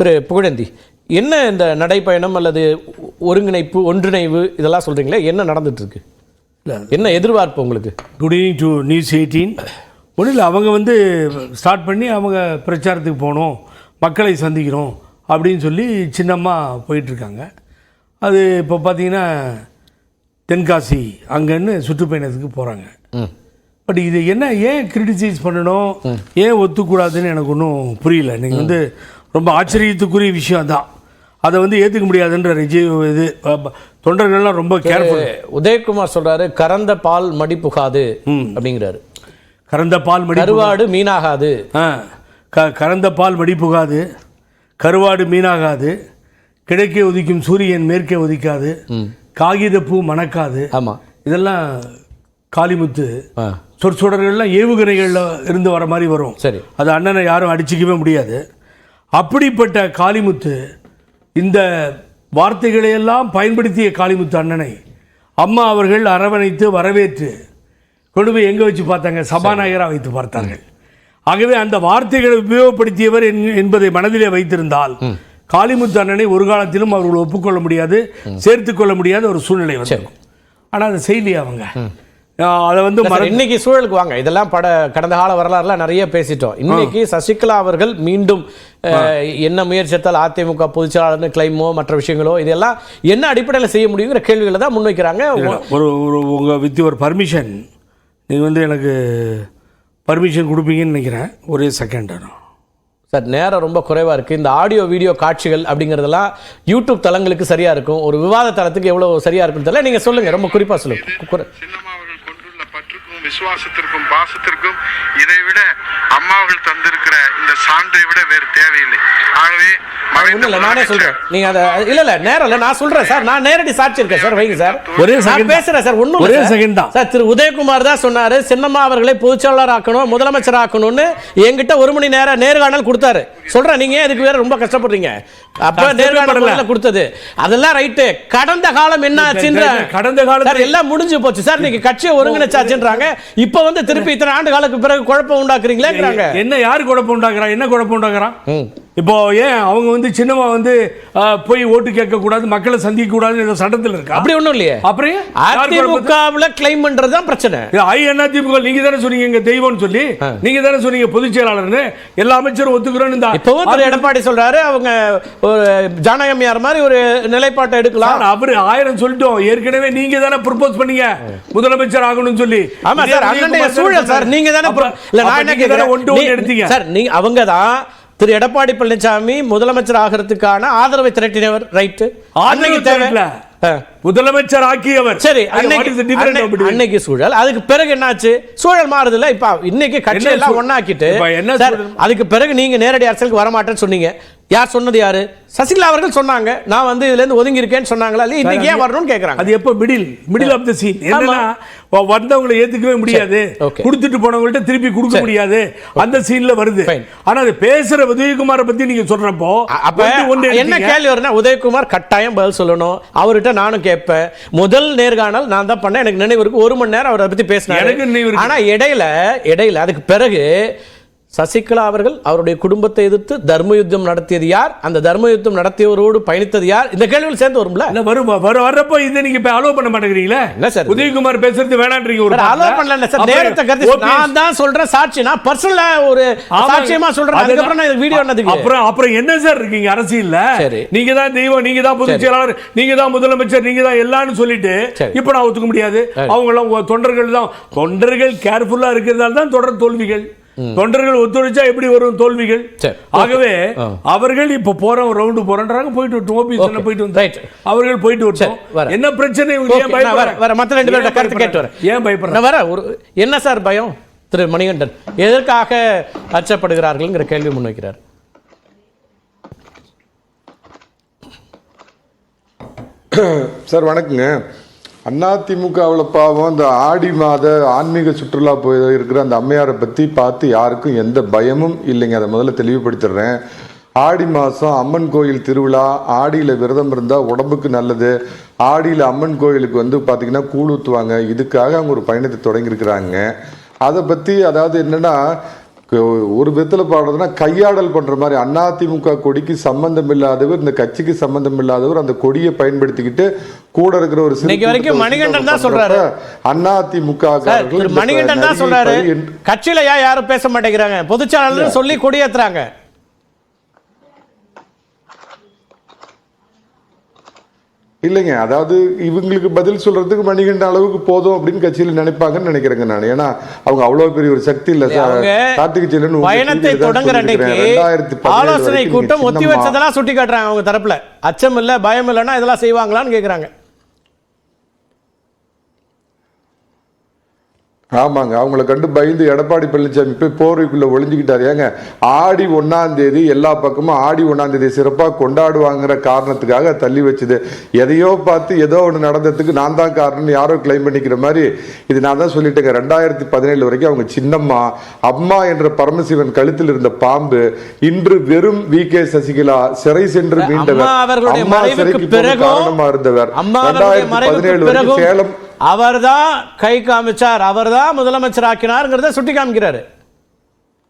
திரு புகழேந்தி என்ன இந்த நடைப்பயணம் அல்லது ஒருங்கிணைப்பு ஒன்றிணைவு இதெல்லாம் சொல்றீங்களே என்ன நடந்துட்டு இருக்கு? என்ன எதிர்பார்ப்பு உங்களுக்கு? Good evening to news eighteen ஒன்றும் இல்லை அவங்க வந்து ஸ்டார்ட் பண்ணி அவங்க பிரச்சாரத்துக்கு போகணும் மக்களை சந்திக்கணும் அப்படின்னு சொல்லி சின்னமாக போயிட்டுருக்காங்க. அது இப்போ பார்த்தீங்கன்னா தென்காசி அங்கன்னு சுற்றுப்பயணத்துக்கு போகிறாங்க பட் இது என்ன ஏன் கிரிட்டிசைஸ் பண்ணணும்? ஏன் ஒத்துக்கூடாதுன்னு எனக்கு ஒன்றும் புரியல. நீங்கள் வந்து ரொம்ப ஆச்சரியத்துக்குரிய விஷயம் தான் அதை வந்து ஏற்றுக்க முடியாதுன்ற ரிஜி இது ப- தொண்டர்கள்லாம் ரொம்ப கேர்ஃபுல் உதயகுமார் சொல்றாரு கறந்த பால் மடி புகாது அப்படிங்கிறாரு. கறந்த பால் மடி கருவாடு மீனாகாது. ஆ க கறந்த பால் மடிப்புகாது. கருவாடு மீனாகாது. கிழக்கே உதிக்கும் சூரியன் மேற்கே உதிக்காது. காகிதப்பூ மணக்காது. ஆமா. இதெல்லாம் காளிமுத்து. சொற்சொடர்கள்லாம் ஏவுகணைகளில் இருந்து வர மாதிரி வரும். சரி. அது அண்ணனை யாரும் அடிச்சிக்கவே முடியாது. அப்படிப்பட்ட காளிமுத்து இந்த வார்த்தைகளையெல்லாம் பயன்படுத்திய காளிமுத்து அண்ணனை அம்மா அவர்கள் அரவணைத்து வரவேற்று கொண்டு போய் எங்கே வச்சு பார்த்தாங்க? சபாநாயகராக வைத்து பார்த்தார்கள். ஆகவே அந்த வார்த்தைகளை உபயோகப்படுத்தியவர் என்- என்பதை மனதிலே வைத்திருந்தால் காளிமுத்து அண்ணனை ஒரு காலத்திலும் அவர்கள் ஒப்புக்கொள்ள முடியாது சேர்த்து கொள்ள முடியாத ஒரு சூழ்நிலை வந்திருக்கும். ஆனால் அதை செய்யலையே அவங்க. அதை வந்து இன்னைக்கு சூழலுக்கு வாங்க. இதெல்லாம் பட கடந்த கால வரலாறுலாம் நிறைய பேசிட்டோம். இன்னைக்கு சசிகலா அவர்கள் மீண்டும் என்ன முயற்சித்தால் அதிமுக பொதுச்செயலாளர்னு கிளைமோ மற்ற விஷயங்களோ இதெல்லாம் என்ன அடிப்படையில் செய்ய முடியுங்கிற கேள்விகளை தான் முன்வைக்கிறாங்க. ஒரு ஒரு உங்கள் வித் ஒரு பர்மிஷன் நீங்கள் வந்து எனக்கு பர்மிஷன் கொடுப்பீங்கன்னு நினைக்கிறேன். ஒரே செகண்ட் சார் நேரம் ரொம்ப குறைவா இருக்கு. இந்த ஆடியோ வீடியோ காட்சிகள் அப்படிங்கிறதெல்லாம் யூடியூப் தளங்களுக்கு சரியா இருக்கும். ஒரு விவாத தளத்துக்கு எவ்வளவு சரியா இருக்குன்னு தெரியல. நீங்க சொல்லுங்க ரொம்ப குறிப்பா சொல்லுங்க குறை- சின்னம்மா அவர்கள் கொண்டுள்ள பற்றுக்கும் விசுவாசத்திற்கும் பாசத்திற்கும் இதைவிட அம்மா அவர்கள் தந்திருக்கிற இந்த சான்றை விட வேறு தேவையில்லை. ஆகவே நானே சொல்றேன். நீங்க அத இல்ல இல்ல நேரம் இல்ல நான் சொல்றேன் சார். நான் நேரடி சாட்சி இருக்கேன் சார். வைங்க சார். ஒரே நான். பேசுறேன் சார். ஒண்ணும் ஒரே second தான். சார் திரு உதயகுமார் தான் சொன்னாரு சின்னம்மா அவர்களை பொதுச்செயலாளர் ஆக்கணும் முதலமைச்சர் ஆக்கணும்னு என்கிட்ட ஒரு மணி நேரம் நேர்காணல் கொடுத்தாரு. சொல்றேன் நீங்க ஏன் இதுக்கு வேற ரொம்ப கஷ்டப்படுறீங்க. அப்ப. நேர்காணல் கொடுத்தது. அதெல்லாம் ரைட்டு. கடந்த காலம் என்ன ஆச்சுன்ற கடந்த சார் எல்லாம் முடிஞ்சு போச்சு. சார் நீங்க கட்சியை ஒருங்கிணைச்சாச்சுன்றாங்க. இப்ப வந்து திருப்பி இத்தனை ஆண்டு காலத்துக்கு பிறகு குழப்பம் உண்டாக்குறீங்களேங்கிறாங்க. என்ன யார் குழப்பம் உண்டாக்குறான் என்ன குழப்பம் உண்டாக்குறான். இப்போ ஏன் அவங்க வந்து சின்னமா வந்து போய் ஓட்டு கேட்க கூடாது மக்களை சந்திக்க கூடாதுன்னு ஏதோ சட்டத்தில் இருக்கா? அப்படி ஒண்ணும் இல்லையே. அப்புறம் அதிமுகவுல கிளைம் பண்றதுதான் பிரச்சனை. ஐ அதிமுக நீங்க தானே சொன்னீங்க எங்க தெய்வம்னு சொல்லி? நீங்க தானே சொன்னீங்க பொதுச் செயலாளர்னு. எல்லா அமைச்சரும் ஒத்துக்கிறோன்னு இப்பவும் திரு எடப்பாடி சொல்றாரு அவங்க ஒரு ஜானகம்யார் மாதிரி ஒரு நிலைப்பாட்டை எடுக்கலாம். அவரு ஆயிரம் சொல்லிட்டோம். ஏற்கனவே நீங்க தானே ப்ரொபோஸ் பண்ணீங்க. முதலமைச்சர் ஆகணும்னு சொல்லி. ஆமா சார் சூழல் சார். நீங்க தானே இல்ல நான் என்ன எடுத்தீங்க. சார் நீங்க அவங்க தான் திரு எடப்பாடி பழனிசாமி முதலமைச்சர் ஆகிறதுக்கான ஆதரவை திரட்டினவர் ரைட்டு அன்னைக்கு தேவை. முதலமைச்சர் ஆக்கியவர். சரி அன்னைக்கு சூழல். அதுக்கு பிறகு என்னாச்சு? சூழல் மாறுதுல இப்ப இன்னைக்கு கட்சி எல்லாம் சூழல்? அதுக்கு பிறகு நீங்க நேரடி அரசியலுக்கு வர மாட்டேன்னு சொன்னீங்க. யார் சொன்னது யாரு? சசிகலா அவர்கள் சொன்னாங்க. நான் வந்து இதுல இருந்து ஒதுங்கி இருக்கேன்னு சொன்னாங்களா? இல்ல இன்னைக்கு ஏன் வரணும்னு கேக்குறாங்க? அது எப்போ middle middle of the scene என்னன்னா வந்தவங்களை ஏத்துக்கவே முடியாது. கொடுத்துட்டு போனவங்கள்ட்ட திருப்பி கொடுக்க. முடியாது. அந்த சீன்ல வருது. ஆனா அது பேசுற உதயகுமாரை பத்தி நீங்க சொல்றப்போ அப்ப என்ன. கேள்வி வரும்னா உதயகுமார் கட்டாயம் பதில் சொல்லணும். அவர்கிட்ட நானும் கேட்பேன். முதல் நேர்காணல் நான் தான் பண்ணேன். எனக்கு நினைவு இருக்கு. ஒரு மணி நேரம் அவரை பத்தி பேசினாரு. எனக்கு நினைவு. ஆனா இடையில இடையில அதுக்கு பிறகு சசிகலா அவர்கள் அவருடைய குடும்பத்தை எதிர்த்து தர்ம யுத்தம் நடத்தியது யார் அந்த தர்ம யுத்தம் நடத்தியவரோடு பயணித்தது யார் இந்த கேள்விகள் சேர்ந்து வரும்ல இல்ல வரும் வர வர்றப்போ இதை நீங்க இப்ப அலோவ் பண்ண மாட்டேங்கிறீங்களே என்ன சார்? உதயகுமார் பேசுறது வேணான்றீங்க ஒரு. அலோ பண்ணல சார் நேரத்தை கருத்து நான் தான் சொல்றேன் சாட்சி நான் பர்சனலா ஒரு. சாட்சியமா சொல்றேன். அதுக்கப்புறம் நான் வீடியோ என்னதுக்கு அப்புறம் அப்புறம் என்ன சார் இருக்கீங்க அரசியல்ல. நீங்க தான் தெய்வம் நீங்க தான் பொதுச். செயலாளர் நீங்க தான் முதலமைச்சர் நீங்க தான் எல்லாம்னு சொல்லிட்டு. இப்ப நான் ஒத்துக்க முடியாது அவங்க எல்லாம் தொண்டர்கள் தான் தொண்டர்கள் கேர்ஃபுல்லா இருக்கிறதால தான் தொடர் தோல்விகள் தொண்டர்கள் ஒத்துழைச்சா எப்படி வரும் தோல்விகள். ஆகவே. அவர்கள் இப்ப போறோம் ரவுண்டு போறேன்றாங்க போயிட்டு வரட்டும் ஓபிஎஸ். போயிட்டு வந்து. அவர்கள் போயிட்டு வரட்டும் வரேன். என்ன பிரச்சனை வரேன். மத்த ரெண்டு பேரோட கருத்து கேட்டு வரேன். ஏன் பயப்படுறாங்க நான் வரேன் ஒரு என்ன சார் பயம் திரு மணிகண்டன் எதற்காக அச்சப்படுகிறார்கள்ங்கிற கேள்வி முன்வைக்கிறார் சார் வணக்கங்க அதிமுகவில் பாவம். இந்த ஆடி மாத ஆன்மீக சுற்றுலா போய் இருக்கிற அந்த அம்மையாரை பற்றி பார்த்து யாருக்கும் எந்த பயமும் இல்லைங்க. அதை முதல்ல தெளிவுபடுத்திடுறேன். ஆடி மாதம் அம்மன் கோயில் திருவிழா ஆடியில் விரதம் இருந்தால் உடம்புக்கு நல்லது. ஆடியில் அம்மன் கோயிலுக்கு வந்து பார்த்திங்கன்னா கூழ் ஊற்றுவாங்க இதுக்காக அவங்க ஒரு பயணத்தை தொடங்கியிருக்கிறாங்க. அதை பற்றி அதாவது என்னென்னா ஒரு விதத்தில் பாடுறதுன்னா கையாடல் பண்ணுற மாதிரி. அதிமுக கொடிக்கு சம்பந்தம் இல்லாதவர் இந்த கட்சிக்கு சம்பந்தம் இல்லாதவர் அந்த கொடியை பயன்படுத்திக்கிட்டு கூட இருக்கிற ஒரு இன்னைக்கு வரைக்கும் மணிகண்டன் தான் சொல்றாரு. திரு இந்த மணிகண்டன் தான் சொல்றாரு. கட்சியில ஏன் யாரும் பேச மாட்டேங்கிறாங்க. பொதுச்சாளர் சொல்லி கொடியேத்துறாங்க. இல்லைங்க. அதாவது இவங்களுக்கு பதில் சொல்றதுக்கு மணிகண்ட அளவுக்கு போதும் அப்படின்னு கட்சியில நினைப்பாங்கன்னு நினைக்கிறேங்க நான். ஏன்னா அவங்க அவ்வளவு பெரிய ஒரு சக்தி இல்ல. சார் கார்த்திகை பயணத்தை தொடங்குற. அன்னைக்கு 2017 ஆலோசனை கூட்டம் ஒத்தி வச்சதெல்லாம் சுட்டி காட்டுறாங்க அவங்க தரப்புல. அச்சம் இல்ல பயம் இல்லைன்னா இதெல்லாம் செய்வாங்களான்னு கேக்குறாங்க. ஆமாங்க அவங்கள கண்டு பயந்து எடப்பாடி பழனிசாமி போய் போர்வைக்குள்ள ஒளிஞ்சுக்கிட்டாரு. ஏங்க ஆடி ஒன்னாம் தேதி எல்லா பக்கமும் ஆடி ஒன்னாம் தேதி சிறப்பா கொண்டாடுவாங்கிற காரணத்துக்காக தள்ளி வச்சுது. எதையோ பார்த்து ஏதோ ஒன்று நடந்ததுக்கு நான் தான் காரணம்னு யாரோ கிளைம் பண்ணிக்கிற மாதிரி இது நான் தான் சொல்லிட்டேங்க. ரெண்டாயிரத்தி பதினேழு வரைக்கும் அவங்க சின்னம்மா அம்மா என்ற பரமசிவன் கழுத்தில் இருந்த பாம்பு இன்று வெறும் வி. கே. சசிகலா சிறை சென்று மீண்டவர் அம்மா சிறைக்கு காரணமா இருந்தவர். ரெண்டாயிரத்தி பதினேழு வரைக்கும் பிறகும் சேலம் அவர்தான் கை காமிச்சார் அவர்தான் முதலமைச்சர் ஆக்கினார்ங்கிறத சுட்டி காமிக்கிறாரு.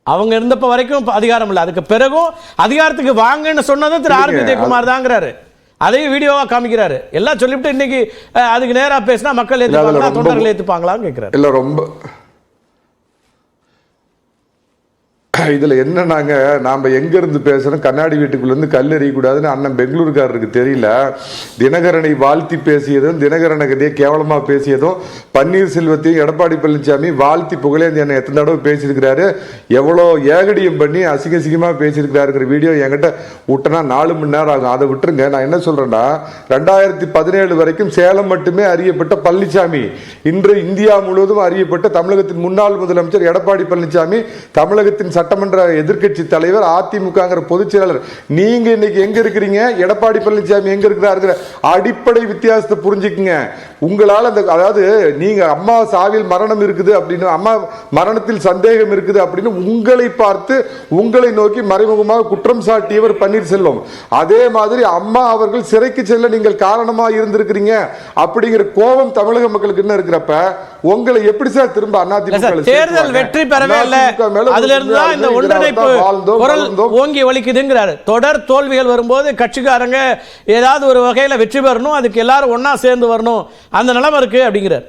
அவங்க இருந்தப்ப வரைக்கும் அதிகாரம் இல்லை. அதுக்கு பிறகும் அதிகாரத்துக்கு வாங்கன்னு சொன்னதும் திரு ஆர். உதயகுமார் தாங்கிறாரு. அதையும் வீடியோவா காமிக்கிறாரு. எல்லாம் சொல்லிவிட்டு இன்னைக்கு அதுக்கு நேரா பேசினா மக்கள் ரொம்ப- தொண்டர்கள் ஏத்துப்பாங்களான்னு கேட்கிறாரு இல்ல ரொம்ப இதுல என்ன நாம நாம் எங்கேருந்து பேசுகிறோம் கண்ணாடி வீட்டுக்குள்ள இருந்து கல் எறியக்கூடாதுன்னு அண்ணன் பெங்களூருக்காரருக்கு தெரியல. தினகரனை வாழ்த்தி பேசியதும் தினகரனை கதையை கேவலமா பேசியதும் பன்னீர்செல்வத்தையும் எடப்பாடி பழனிசாமி வாழ்த்தி புகழேந்தி என்ன எத்தனை தடவை பேசியிருக்கிறாரு. எவ்வளோ ஏகடியம் பண்ணி அசிங்க அசிங்கமாக பேசியிருக்கிறாருங்கிற வீடியோ என்கிட்ட விட்டனா நாலு மணி நேரம் ஆகும். அதை விட்டுருங்க. நான் என்ன சொல்றேன்னா ரெண்டாயிரத்தி பதினேழு வரைக்கும் சேலம் மட்டுமே அறியப்பட்ட பழனிசாமி. இன்று இந்தியா முழுவதும் அறியப்பட்ட தமிழகத்தின் முன்னாள் முதலமைச்சர் எடப்பாடி பழனிசாமி தமிழகத்தின் சட்டம் சட்டமன்ற எதிர்க்கட்சி தலைவர் அதிமுகங்கிற பொதுச் செயலாளர் நீங்க இன்னைக்கு எங்க இருக்கிறீங்க? எடப்பாடி பழனிசாமி எங்க இருக்கிறாருங்கிற அடிப்படை வித்தியாசத்தை புரிஞ்சுக்குங்க. உங்களால அந்த அதாவது நீங்க அம்மா சாவில் மரணம் இருக்குது அப்படின்னு அம்மா மரணத்தில் சந்தேகம் இருக்குது அப்படின்னு உங்களை பார்த்து உங்களை நோக்கி மறைமுகமாக குற்றம் சாட்டியவர் பன்னீர்செல்வம். அதே மாதிரி அம்மா அவர்கள் சிறைக்கு செல்ல நீங்கள் காரணமா இருந்திருக்கிறீங்க அப்படிங்கிற கோபம் தமிழக மக்களுக்கு என்ன இருக்கிறப்ப உங்களை எப்படி சார் திரும்ப அதிமுக சார், தேர்தல் வெற்றி பெறவே இல்ல. அதுல இருந்து இந்த ஒன்றிணைப்பு குரல் ஓங்கி ஒலிக்குதுங்கிறாரு தொடர் தோல்விகள் வரும்போது கட்சிக்காரங்க ஏதாவது ஒரு வகையில வெற்றி பெறணும் அதுக்கு எல்லாரும் ஒண்ணா சேர்ந்து வரணும். அந்த நிலைமை இருக்கு அப்படிங்கிறார்.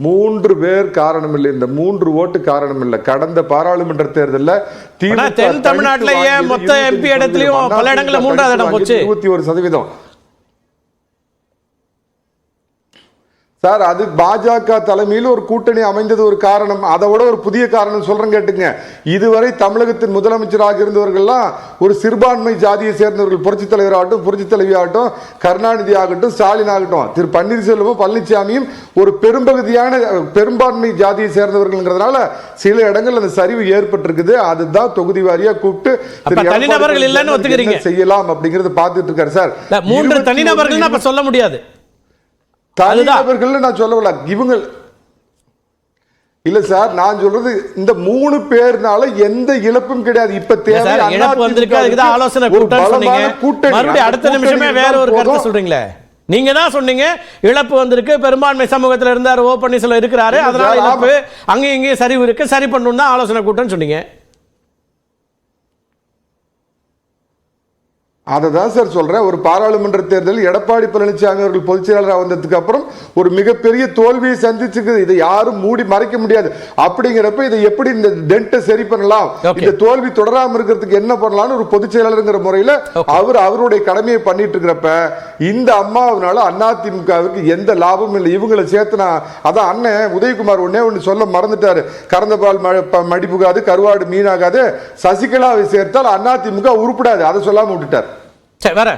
மூன்று பேர் காரணம் இல்லை இந்த மூன்று ஓட்டு காரணம் இல்லை கடந்த பாராளுமன்ற தேர்தலில் தென் தமிழ்நாட்டுல ஏன் மொத்த MP இடத்துலயும் பல இடங்கள்ல மூன்றாவது இடம் போச்சு? இருபத்தி ஒரு சதவீதம். சார் அது பாஜக தலைமையில் ஒரு கூட்டணி அமைந்தது ஒரு காரணம். அதை விட ஒரு புதிய காரணம் சொல்றேன் கேட்டுங்க இதுவரை தமிழகத்தின் முதலமைச்சராக இருந்தவர்கள்லாம் ஒரு சிறுபான்மை ஜாதியை சேர்ந்தவர்கள். புரட்சித் தலைவர் ஆகட்டும் புரட்சித் தலைவி ஆகட்டும் கருணாநிதி ஆகட்டும் ஸ்டாலின் ஆகட்டும். திரு பன்னீர்செல்வமும் பழனிசாமியும் ஒரு பெரும்பகுதியான பெரும்பான்மை ஜாதியை சேர்ந்தவர்கள்ங்கிறதுனால சில இடங்கள் அந்த சரிவு ஏற்பட்டிருக்குது. அதுதான் தொகுதி வாரியா கூப்பிட்டு தனிநபர்கள் செய்யலாம் அப்படிங்கறத பார்த்துட்டு இருக்காரு சார். மூன்று 21 தனிநபர்கள்னு அப்ப சொல்ல முடியாது. தனிநபர்கள் நான் சொல்லல இவங்க இல்ல சார் நான் சொல்றது இந்த மூணு பேர்னால எந்த இழப்பும் கிடையாது. இப்ப தேவை சார், ஆலோசனை கூட்டணி. அடுத்த நிமிஷமே வேற ஒரு கருத்தை. சொல்றீங்களே. நீங்க தான் சொன்னீங்க இழப்பு வந்திருக்கு பெரும்பான்மை சமூகத்துல இருந்தார் ஓ பன்னீர்செல்வம் இருக்கிறாரு அதனால சார், இழப்பு அங்கேயும் இங்கேயும் சரிவு இருக்கு சரி பண்ணணும் தான் ஆலோசனை கூட்டம் சொன்னீங்க. அதை தான் சார் சொல்றேன். ஒரு பாராளுமன்ற தேர்தலில் எடப்பாடி பழனிசாமி அவர்கள் பொதுச் செயலாளராக வந்ததுக்கு அப்புறம் ஒரு மிகப்பெரிய தோல்வியை சந்திச்சிருக்குது இதை யாரும் மூடி மறைக்க முடியாது. அப்படிங்கிறப்ப இதை எப்படி இந்த டென்ட்டை சரி பண்ணலாம். இந்த தோல்வி தொடராம இருக்கிறதுக்கு என்ன பண்ணலாம்னு ஒரு பொதுச் செயலாளருங்கிற முறையில அவர் அவருடைய கடமையை பண்ணிட்டு இருக்கிறப்ப இந்த அம்மாவினால அதிமுகவுக்கு எந்த லாபமும் இல்லை. இவங்களை சேர்த்து நான் அதான் அண்ணன் உதயகுமார் ஒன்னே ஒன்று சொல்ல மறந்துட்டாரு. கறந்த பால் ம- ப- மடிப்புகாது கருவாடு மீனாகாது சசிகலாவை சேர்த்தால் அதிமுக உருப்படாது. அதை சொல்லாம விட்டுட்டார். சரி வர